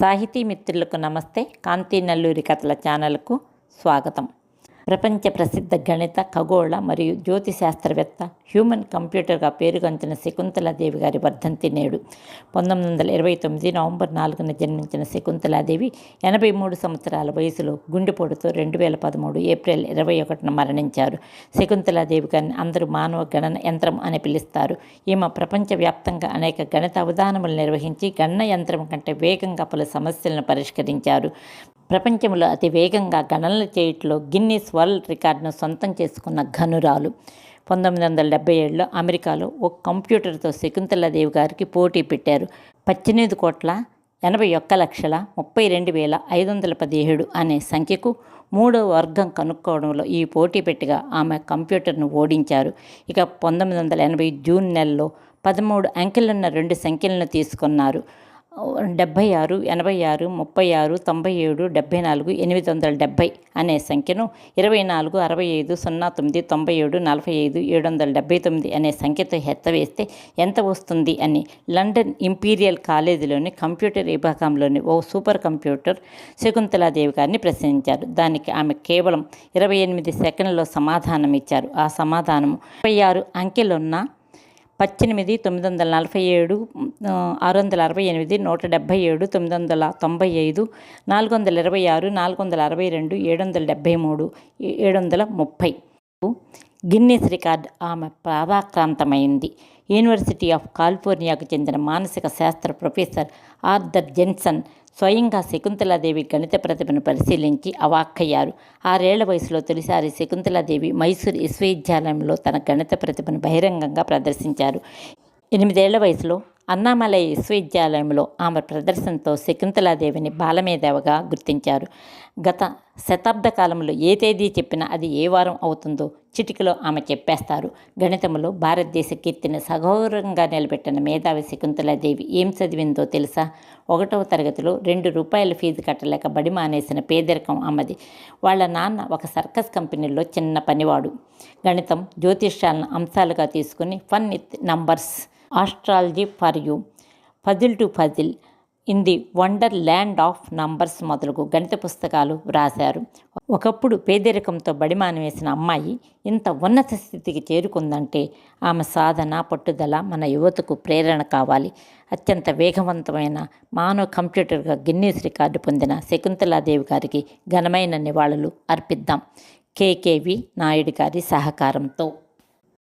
సాహితీ మిత్రులకు నమస్తే. కాంతి నల్లూరి కథల ఛానల్కు స్వాగతం. ప్రపంచ ప్రసిద్ధ గణిత ఖగోళ మరియు జ్యోతి శాస్త్రవేత్త హ్యూమన్ కంప్యూటర్గా పేరుగంచిన శకుంతలాదేవి గారి వర్ధంతి నేడు. పంతొమ్మిది వందల ఇరవై తొమ్మిది నవంబర్ నాలుగున జన్మించిన శకుంతలాదేవి ఎనభై మూడు సంవత్సరాల వయసులో గుండెపోటుతో రెండు వేల పదమూడు ఏప్రిల్ ఇరవై ఒకటిన మరణించారు. శకుంతలాదేవి గారిని అందరూ మానవ గణన యంత్రం అని పిలుస్తారు. ఈమె ప్రపంచవ్యాప్తంగా అనేక గణిత అవధానములు నిర్వహించి గణన యంత్రం కంటే వేగంగా పలు సమస్యలను పరిష్కరించారు. ప్రపంచంలో అతి వేగంగా గణనలు చేయట్లో గిన్నీస్ వరల్డ్ రికార్డును సొంతం చేసుకున్న ఘనురాలు. పంతొమ్మిది వందల డెబ్బై ఏడులో అమెరికాలో ఒక కంప్యూటర్తో శకుంతలాదేవి గారికి పోటీ పెట్టారు. పద్దెనిమిది కోట్ల ఎనభై ఒక్క లక్షల ముప్పై రెండు వేల ఐదు వందల పదిహేడు అనే సంఖ్యకు మూడో వర్గం కనుక్కోవడంలో ఈ పోటీ పెట్టిగా ఆమె కంప్యూటర్ను ఓడించారు. ఇక పంతొమ్మిది వందల ఎనభై జూన్ నెలలో పదమూడు అంకెలున్న రెండు సంఖ్యలను తీసుకున్నారు. డెబ్భై ఆరు ఎనభై ఆరు ముప్పై ఆరు తొంభై ఏడు డెబ్భై నాలుగు ఎనిమిది వందల డెబ్భై అనే సంఖ్యను ఇరవై నాలుగు అరవై ఐదు సున్నా తొమ్మిది తొంభై ఏడు నలభై ఐదు ఏడు వందల డెబ్భై తొమ్మిది అనే సంఖ్యతో ఎత్తవేస్తే ఎంత వస్తుంది అని లండన్ ఇంపీరియల్ కాలేజీలోని కంప్యూటర్ విభాగంలోని ఓ సూపర్ కంప్యూటర్ శకుంతలాదేవి గారిని ప్రశ్నించారు. దానికి ఆమె కేవలం ఇరవై ఎనిమిది సెకండ్లలో సమాధానం ఇచ్చారు ఆ సమాధానం ముప్పై ఆరు అంకెలున్న పద్దెనిమిది తొమ్మిది వందల నలభై ఏడు ఆరు వందల అరవై ఎనిమిది నూట డెబ్భై ఏడు తొమ్మిది వందల తొంభై ఐదు నాలుగు వందల ఇరవై ఆరు నాలుగు వందల అరవై రెండు ఏడు వందల డెబ్భై మూడు ఏడు వందల ముప్పై. గిన్నెస్ రికార్డ్ ఆమె ప్రాధాక్రాంతమైంది యూనివర్సిటీ ఆఫ్ కాలిఫోర్నియాకు చెందిన మానసిక శాస్త్ర ప్రొఫెసర్ ఆర్థర్ జెన్సన్ స్వయంగా శకుంతలాదేవి గణిత ప్రతిభను పరిశీలించి అవాక్కయ్యారు. ఆరేళ్ళ వయసులో తొలిసారి శకుంతలాదేవి మైసూర్ విశ్వవిద్యాలయంలో తన గణిత ప్రతిభను బహిరంగంగా ప్రదర్శించారు. ఎనిమిదేళ్ళ వయసులో అన్నామలై విశ్వవిద్యాలయంలో ఆమె ప్రదర్శనతో శకుంతలాదేవిని బాలమేదేవగా గుర్తించారు. గత శతాబ్ద కాలంలో ఏ తేదీ చెప్పినా అది ఏ వారం అవుతుందో చిటికలో ఆమె చెప్పేస్తారు. గణితంలో భారతదేశ కీర్తిని సగౌరవంగా నిలబెట్టిన మేధావి శకుంతలాదేవి ఏం చదివిందో తెలుసా? ఒకటవ తరగతిలో రెండు రూపాయల ఫీజు కట్టలేక బడి మానేసిన పేదరికం ఆమెది. వాళ్ళ నాన్న ఒక సర్కస్ కంపెనీలో చిన్న పనివాడు. గణితం జ్యోతిష్యాలను అంశాలుగా తీసుకుని fun with numbers astrology for you. Puzzle to puzzle in the wonder land numbers మొదలుగు గణిత పుస్తకాలు వ్రాశారు. ఒకప్పుడు పేదరికంతో బడిమాని వేసిన అమ్మాయి ఇంత ఉన్నత స్థితికి చేరుకుందంటే ఆమె సాధన పట్టుదల మన యువతకు ప్రేరణ కావాలి. అత్యంత వేగవంతమైన మానవ కంప్యూటర్గా గిన్నీస్ రికార్డు పొందిన శకుంతలాదేవి గారికి ఘనమైన నివాళులు అర్పిద్దాం. కేకేవి నాయుడు గారి సహకారంతో.